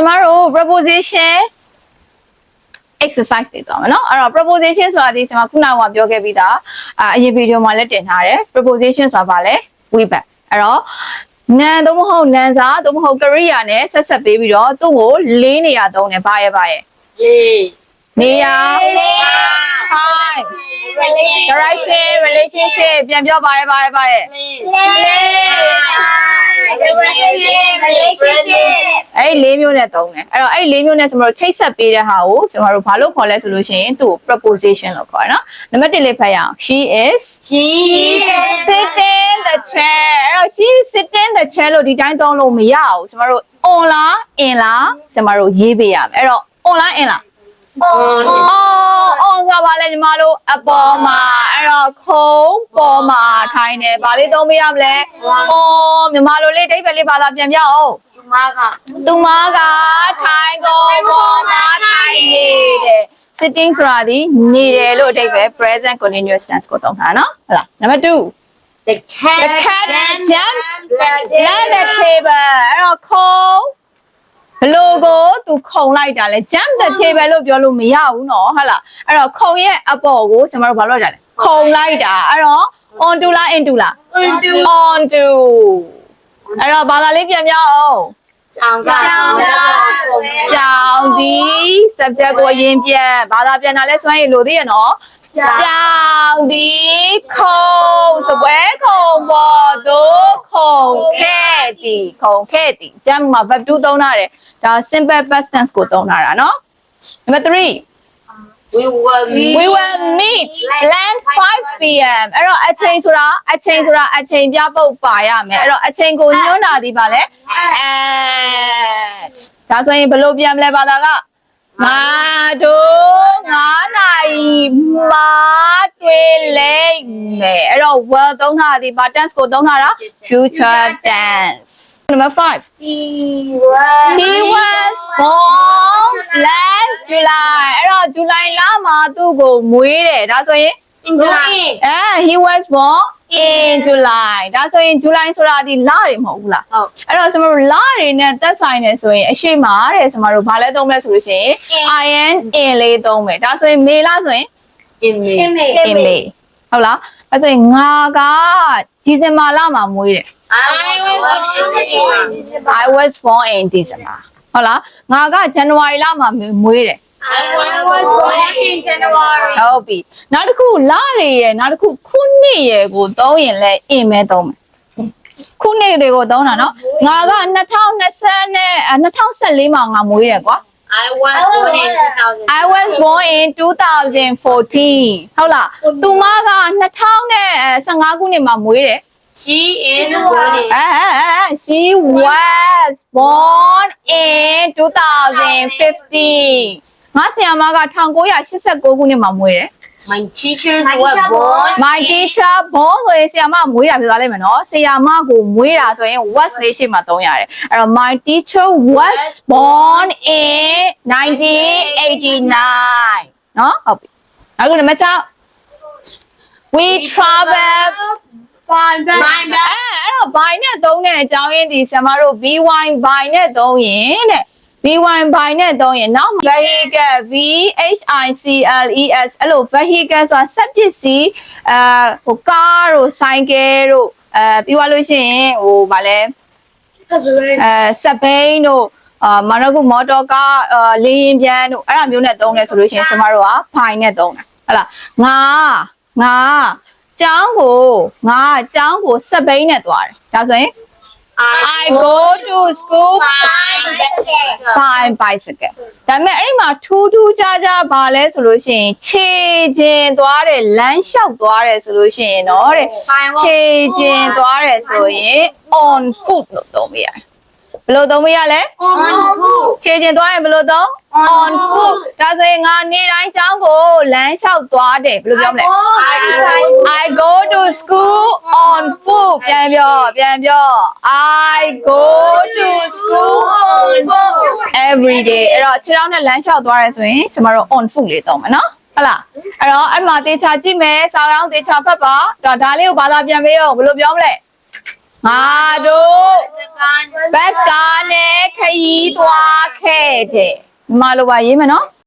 ကျမတို့ preposition exercise တွေသွားမယ်နော်အဲ့တော့ preposition ဆိုတာဒီကျွန်မခုနကပြောခဲ့ပြီးသားအာအရင်ဗီဒီယိုမှာလည်းတင်ထားတယ် preposition ဆိုတာဘာလဲ we back အဲ့တော့နာမ်သို့မဟုတ်နာမ်စာသို့မဟုတ်ကရိယာနဲ့ဆက်ဆက်ပေးပြီးတော့သူ့ကိုလေးနေရာသုံးတယ်ဘာရဲ့ဘာရဲ့လေးနေရာ time direction relationship ပြန်ပြောပါရဲ့ပါရဲ့ပါရဲ့ အဲ့ဒီလေးမျိုးနဲ့သုံးတယ်အဲ့တော့အဲ့ဒီလေးမျိုးနဲ့ကျွန်တော်တို့ချိတ်ဆက်ပေးတဲ့ဟာကိုကျွန်တော်တို့ဘာလို့ခေါ်လဲဆိုလို့ရှိရင်သူ့ကို preposition လို့ခေါ်တယ်နော်နံပါတ်1လေးဖတ်ရအောင် she is sitting the chair အဲ့တော့ she is sitting the chair လို့ဒီတိုင်းသုံးလို့မရဘူးကျွန်တော်တို့ on လား in လားကျွန်တော်တို့ရေးပေးရမယ်အဲ့တော့ on လား in လား on အော်အော်ကပါလဲညီမတို့အပေါ်မှာအဲ့တော့ခုံးပေါ်မှာထိုင်တယ်ဗာလေးသုံးပေးရမလဲအော်ညီမတို့လေးအိဗယ်လေးဘာသာပြန်ပြအောင်ဒီ မှာကသူမကထိုင်ကုန်ပေါ်မှာထိုင်နေတယ် sitting ဆိုတာဒီနေတယ်လို့အဓိပ္ပာယ် present continuous tense ကိုသုံးတာနော်ဟုတ်လားနံပါတ်2 the cat the cat jumped land the table အဲ့တော့ခုံးဘလို့ကိုသူခုံလိုက်တာလဲ jump the table လို့ပြောလို့မရဘူးနော်ဟုတ်လားအဲ့တော့ခုံရဲ့အပေါ်ကိုကျွန်တော်တို့ဘာလို့ကြလဲခုံလိုက်တာအဲ့တော့ on to လား into လား into on to အဲ့တော့ဘာသာလေးပြန်ပြအောင် ကြောင်ကကြောင်ကြောင်ဒီ subject ကိုအရင်ပြန်ဘာသာပြန်တာလဲစွမ်းရည်လို့သေးရနော်ကြောင်ဒီခုံစပွဲခုံပေါ်သို့ခုံခဲ့တီခုံခဲ့တီကျမ်းမှာ verb 2သုံးထားတယ်ဒါ simple past tense ကိုသုံးထားတာနော် number 3 we will meet we will meet land 5 pm အဲ့တော့အချိန်ဆိုတာအချိန်ဆိုတာအချိန်ပြပုတ်ပါရမယ်အဲ့တော့အချိန်ကိုညွှန်းတာဒီပါလဲ at ဒါဆိုရင်ဘယ်လိုပြန်မလဲဘာသာကငါတို့9နာရီမှာတွေ့လိမ့်မယ်အဲ့တော့ well သုံးထားတာဒီပါ tense ကိုသုံးထားတာ future tense number 5 he was He was born last July အဲ့တော့ July လမှာသူ့ကိုမွေးတယ်ဒါဆိုရင် in July အဲ he was born in July ဒါဆိုရင် July ဆိုတာဒီလတွေမဟုတ်ဘူးလားဟုတ်အဲ့တော့ကျွန်တော်တို့လတွေနဲ့သက်ဆိုင်တယ်ဆိုရင်အရှိမတဲ့ကျွန်တော်တို့ဘာလဲသုံးမလဲဆိုလို့ရှိရင် in in လေးသုံးမယ်ဒါဆိုရင်မေလဆိုရင် in May in May ဟုတ်လားအဲ့ဆိုရင်ငါကဒီဇင်ဘာလမှာမွေးတယ် I was born in December I was born in December ဟုတ်လားငါက January လမှာမွေးတယ် I was born in January ဟုတ်ပြီနောက်တစ်ခုလတွေရယ်နောက်တစ်ခုခုနှစ်ရယ်ကိုသုံးရင်လဲအင်မဲသုံးမယ်ခုနှစ်တွေကိုသုံးတာနော်ငါက2020နဲ့အဲ2014မှာငါမွေးတယ်ကွာ I was born in 2000 I was born in 2014ဟုတ်လားသူမက2015ခုနှစ်မှာမွေးတယ် she is born in အဲအဲအဲ she was born in 2015ငါဆီယမက1989ခုနှစ်မှာမွေးတယ် my teachers were born my teacher born ဆိုရင်ဆီယာမမွေးတာဖြစ်သွားလိမ့်မယ်နော်ဆီယာမကိုမွေးတာဆိုရင် was လေးရှိမှသုံးရတယ်အဲ့တော့ my teacher was born in 1989နော်ဟုတ်ပြီအခုနံပါတ်6 we travel by by အဲ့တော့ by နဲ့သုံးတဲ့အကြောင်းရင်းဒီဆရာမတို့ by by နဲ့သုံးရင်တဲ့ by by နဲ့သုံးရင်နောက် vehicle v h i c l e s အဲ့လို vehicle ဆိုတာစက်ပစ္စည်းအဲဟိုကားတို့ဆိုင်ကယ်တို့အဲပြီးသွားလို့ရှိရင်ဟိုဗာလဲအဲစက်ဘိန်းတို့အာမနကုမော်တော်ကားအာလေရင်ပြန်တို့အဲ့ဒါမျိုးနဲ့သုံးလဲဆိုလို့ရှိရင်ဆရာမတို့က by နဲ့သုံးတာဟုတ်လားငါငါ ကျောင်းကိုငါကျောင်းကိုစက်ဘိန်းနဲ့သွားတယ်ဒါဆိုရင် I go to school by bicycle ဒါပေမဲ့အဲ့ဒီမှာထူးထူးခြားခြားဘာလဲဆိုလို့ရှိရင်ခြေကျင်သွားတယ်လမ်းလျှောက်သွားတယ်ဆိုလို့ရှိရင်တော့တဲ့ခြေကျင်သွားတယ်ဆိုရင် on foot လို့သုံးပြရတယ် ဘယ်လိုသုံးပြရလဲ on foot ခြေကျင်သွားရင်ဘယ်လိုသုံး on foot ဒါဆိုရင်ငါနေတိုင်းကျောင်းကိုလမ်းလျှောက်သွားတယ်ဘယ်လိုပြောမလဲ I go to school on foot ပြန်ပြောပြန်ပြော I go to school on foot every day အဲ့တော့ခြေထောက်နဲ့လမ်းလျှောက်သွားရဲဆိုရင်ကျမတို့ on foot လေးသုံးမယ်နော်ဟုတ်လားအဲ့တော့အဲ့မှာတေချာကြည့်မယ်စောင်းအောင်တေချာဖတ်ပါတော့ဒါလေးကိုဘာသာပြန်ပေးရောဘယ်လိုပြောမလဲ ငါတို့ဘတ်ကားနဲ့ခရီးသွားခဲ့တယ်ဒီမှာလိုပါရေးမယ်နော်